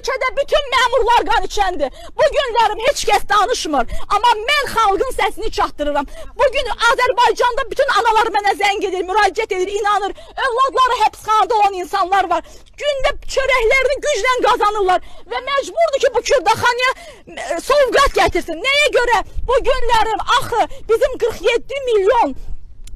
ölkədə bütün məmurlar qan içəndir. Bu günlərim heç kəs danışmır, amma mən xalqın səsini çatdırıram. Bu gün Azərbaycanda bütün analar mənə zəng edir, müraciət edir, inanır. Övladları həbsxanada olan insanlar var. Gündə çörəklərini güclə qazanırlar və məcburdur ki, bu Kürdaxanaya e, sovqat gətirsin. Nəyə görə? Bu günlərim axı bizim 47 milyon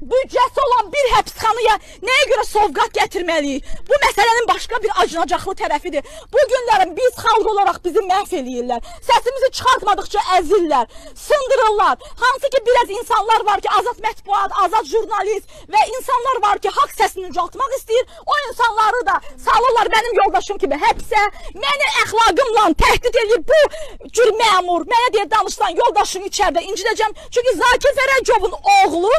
büdcəsi olan bir həbsxanaya nəyə görə sovqat gətirməliyik? Bu məsələnin başqa bir acınacaqlı tərəfidir. Bu günlərin biz xalq olaraq bizi məhv eləyirlər. Səsimizi çıxartmadıqca əzirlər, sındırırlar. Hansı ki biraz insanlar var ki, azad mətbuat, azad jurnalist və insanlar var ki, səsini ucaltmaq istəyir. O insanları da salırlar mənim yoldaşım kimi həbsə. Məni əxlaqımla təhdid edib bu cür məmur, mənə deyə danışılan yoldaşını içəridə incidəcəm. Çünki Zakir Fərəcovun oğlu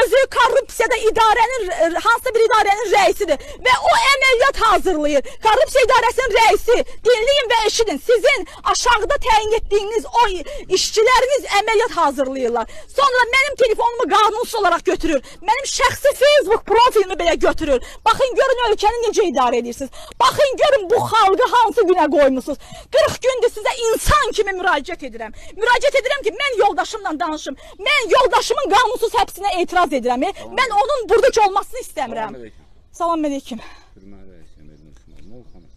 özü korrupsiyada idarənin hansısa bir idarənin rəisidir və o əməliyyat hazırlayır. Korrupsiya idarəsinin rəisi. Dinləyin və eşidin. Sizin aşağıda təyin etdiyiniz o işçiləriniz əməliyyat hazırlayırlar. Sonra mənim telefonumu qanunsuz olaraq götürür. Mənim şəxsi Facebook profilimi belə götürür. Baxın görün ölkəni necə idarə edirsiniz. Baxın görün bu xalqı hansı günə qoymusunuz. 40 gündür sizə insan kimi müraciət edirəm. Müraciət edirəm ki, mən yoldaşımla danışım. Mən yoldaşımın qanunsuz həbsinə etiraz edirəm. Mən onun buradakı olmasını istəmirəm. Salam əleykum. Hürmət əleykum. Elnur Şimal. Xanım.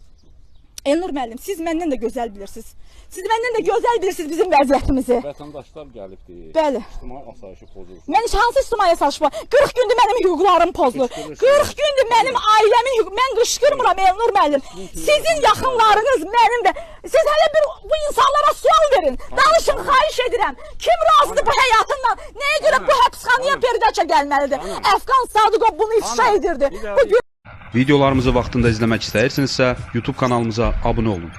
Elnur müəllim, siz məndən də gözəl bilirsiniz. Siz məndən də gözəl bilirsiniz bizim vəziyyətimizi. Vətəndaşlar gəlibdi. Bəli. İctimai asayişi pozulur. Mən hansı ictimai çalışma? 40 gündür mənim hüquqlarım pozulur. 40 gündür mənim ailəmin hüquq. Mən qışqırmıram Elnur müəllim. Sizin yaxınlarınız mənim və siz hələ bir bu insanlara sual verin. Danışın, xahiş edirəm. Kim razıdır bu həyatından? Nəyə görə bu həbsxanaya perdaça gəlməlidir? Əfqan Sadıqov bunu ifşa edirdi. Bu Videolarımızı vaxtında izləmək istəyirsinizsə, YouTube kanalımıza abunə olun.